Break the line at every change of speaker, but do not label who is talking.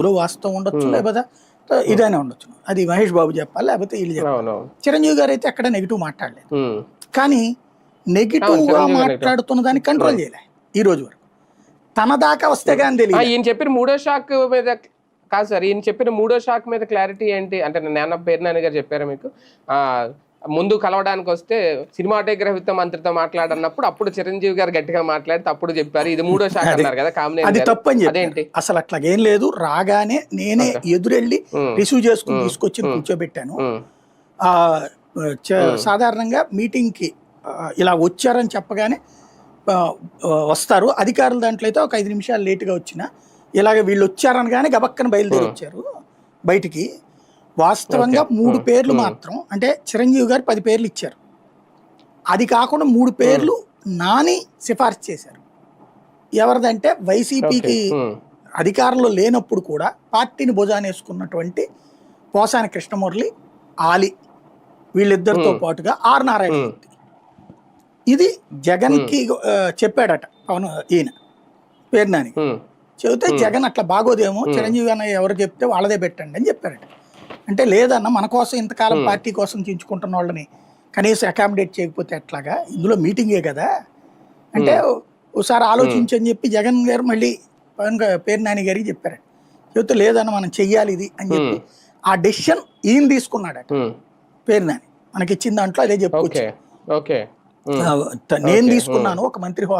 అందులో వాస్తవం ఉండొచ్చు లేకపోతే ఇదైనా ఉండొచ్చు. అది మహేష్ బాబు చెప్పాలి లేకపోతే వీళ్ళు చెప్పాలి. చిరంజీవి గారు అయితే ఎక్కడ నెగిటివ్ మాట్లాడలేదు. కానీ నెగిటివ్. గా మాట్లాడుతున్న దాన్ని కంట్రోల్ చేయలే ఈ రోజు వరకు. తన దాకా వస్తే కానీ తెలియదు
ఈయన చెప్పిన మూడో షాక్ మీద కాదు సార్ ఈయన చెప్పిన మూడో షాక్ మీద క్లారిటీ ఏంటి? అంటే నేను పేరు నాని గారు చెప్పారా మీకు? ముందు కలవడానికి వస్తే సినిమాటోగ్రఫీతో మంత్రితో మాట్లాడన్నప్పుడు అప్పుడు చిరంజీవి గారు గట్టిగా మాట్లాడితే అప్పుడు చెప్పారు. ఇది మూడో షాక్ అన్నారు కదా
అది
కామినేని
తప్పు అని చెప్పి
అదేంటి?
అసలు అట్లాగేం లేదు. రాగానే నేనే ఎదురెళ్ళి రిసీవ్ చేసుకుని తీసుకొచ్చి కూర్చోబెట్టాను. సాధారణంగా మీటింగ్కి ఆ, ఇలా వచ్చారని చెప్పగానే వస్తారు. అధికారుల దాంట్లో అయితే ఒక ఐదు నిమిషాలు లేటుగా వచ్చిన ఇలాగ వీళ్ళు వచ్చారనగానే గబక్కన బయలుదేరి వచ్చారు బయటికి. వాస్తవంగా మూడు పేర్లు మాత్రం అంటే చిరంజీవి గారు పది పేర్లు ఇచ్చారు. అది కాకుండా మూడు పేర్లు నాని సిఫార్సు చేశారు. ఎవరిదంటే వైసీపీకి అధికారంలో లేనప్పుడు కూడా పార్టీని భుజానేసుకున్నటువంటి పోసాని కృష్ణమురళి ఆలి వీళ్ళిద్దరితో పాటుగా ఆర్ నారాయణ మూర్తి ఇది జగన్కి చెప్పాడట పవన్ ఈయన పేరు నాని. చెబితే జగన్ అట్లా బాగోదేమో చిరంజీవి అన్న ఎవరు చెప్తే వాళ్ళదే పెట్టండి అని చెప్పారట అంటే లేదన్న మన కోసం ఇంతకాలం పార్టీ కోసం చించుకుంటున్న వాళ్ళని కనీసం అకామిడేట్ చేయకపోతే ఎట్లాగా? ఇందులో మీటింగే కదా? అంటే ఒకసారి ఆలోచించని చెప్పి జగన్ గారు మళ్ళీ పవన్ పేరు నాని గారికి చెప్పారు. చెబితే లేదన్న మనం చెయ్యాలి ఇది అని చెప్పి ఆ డెసిషన్ ఈయన తీసుకున్నాడట. పేరు నాని. మనకి ఇచ్చిన దాంట్లో అదే చెప్పుకోవచ్చు. నేను తీసుకున్నాను ఒక మంత్రి హోదా